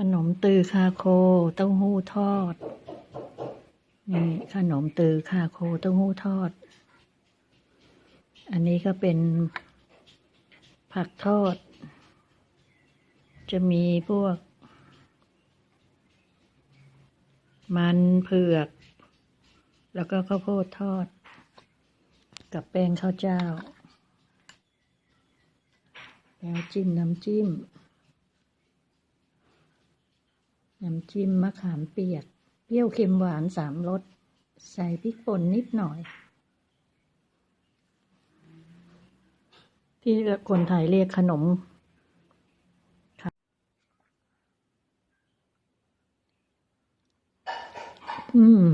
ขนมตือคาโคเต้าหู้ทอด นี่ขนมตือคาโคเต้าหู้ทอด อันนี้ก็เป็นผักทอด จะมีพวก มันเผือก แล้วก็ข้าวโพดทอด กับแป้งข้าวเจ้า แล้วจิ้มน้ำจิ้ม น้ำจิ้มมะขามเปียก เปรี้ยวเค็มหวานสามรส ใส่พริกป่นนิดหน่อย ที่คนไทยเรียกขนมค่ะอืม